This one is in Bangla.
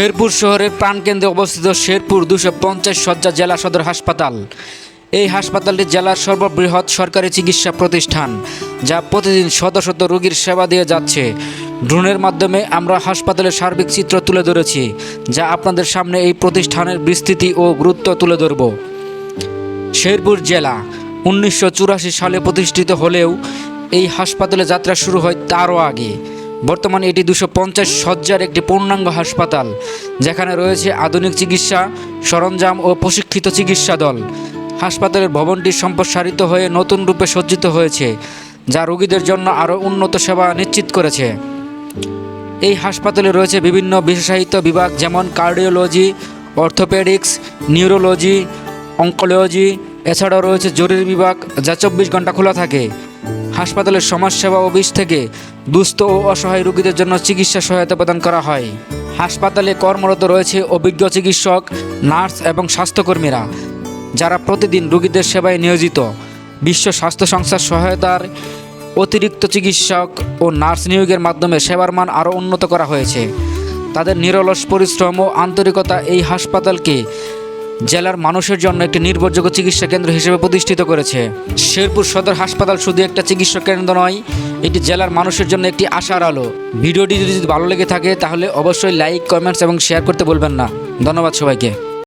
শেরপুর শহরের প্রাণকেন্দ্রে অবস্থিত শেরপুর দুশো পঞ্চাশ শয্যা জেলা সদর হাসপাতাল। এই হাসপাতালটি জেলার সর্ববৃহৎ সরকারি চিকিৎসা প্রতিষ্ঠান, যা প্রতিদিন শত শত রোগীর সেবা দিয়ে যাচ্ছে। ড্রোনের মাধ্যমে আমরা হাসপাতালের সার্বিক চিত্র তুলে ধরেছি, যা আপনাদের সামনে এই প্রতিষ্ঠানের বিস্তৃতি ও গুরুত্ব তুলে ধরব। শেরপুর জেলা উনিশশো চুরাশি সালে প্রতিষ্ঠিত হলেও এই হাসপাতালে যাত্রা শুরু হয় তারও আগে। বর্তমানে এটি দুশো পঞ্চাশ শয্যার একটি পূর্ণাঙ্গ হাসপাতাল। যেখানে রয়েছে আধুনিক চিকিৎসা, সরঞ্জাম ও প্রশিক্ষিত চিকিৎসা দল। হাসপাতালের ভবনটি সম্প্রসারিত হয়ে নতুন রূপে সজ্জিত হয়েছে, যা রোগীদের জন্য আরও উন্নত সেবা নিশ্চিত করেছে। এই হাসপাতালে রয়েছে বিভিন্ন বিশেষায়িত বিভাগ, যেমন কার্ডিওলজি, অর্থোপেডিক্স, নিউরোলজি, অঙ্কোলজি, এছাড়াও রয়েছে জরুরি বিভাগ, যা চব্বিশ ঘণ্টা খোলা থাকে। হাসপাতালের সমাজসেবা অফিস থেকে দুস্থ ও অসহায় রোগীদের জন্য চিকিৎসা সহায়তা প্রদান করা হয়। হাসপাতালে কর্মরত রয়েছে অভিজ্ঞ চিকিৎসক, নার্স এবং স্বাস্থ্যকর্মীরা, যারা প্রতিদিন রোগীদের সেবায় নিয়োজিত। বিশ্ব স্বাস্থ্য সংস্থার সহায়তার অতিরিক্ত চিকিৎসক ও নার্স নিয়োগের মাধ্যমে সেবার মান আরও উন্নত করা হয়েছে। তাদের নিরলস পরিশ্রম ও আন্তরিকতা এই হাসপাতালকে জেলার মানুষের জন্য একটি নির্ভরযোগ্য চিকিৎসা কেন্দ্র হিসেবে প্রতিষ্ঠিত করেছে। শেরপুর সদর হাসপাতাল শুধু একটা চিকিৎসা কেন্দ্র নয়, এটি জেলার মানুষের জন্য একটি আশার আলো। ভিডিওটি যদি ভালো লেগে থাকে, তাহলে অবশ্যই লাইক, কমেন্টস এবং শেয়ার করতে বলবেন না। ধন্যবাদ সবাইকে।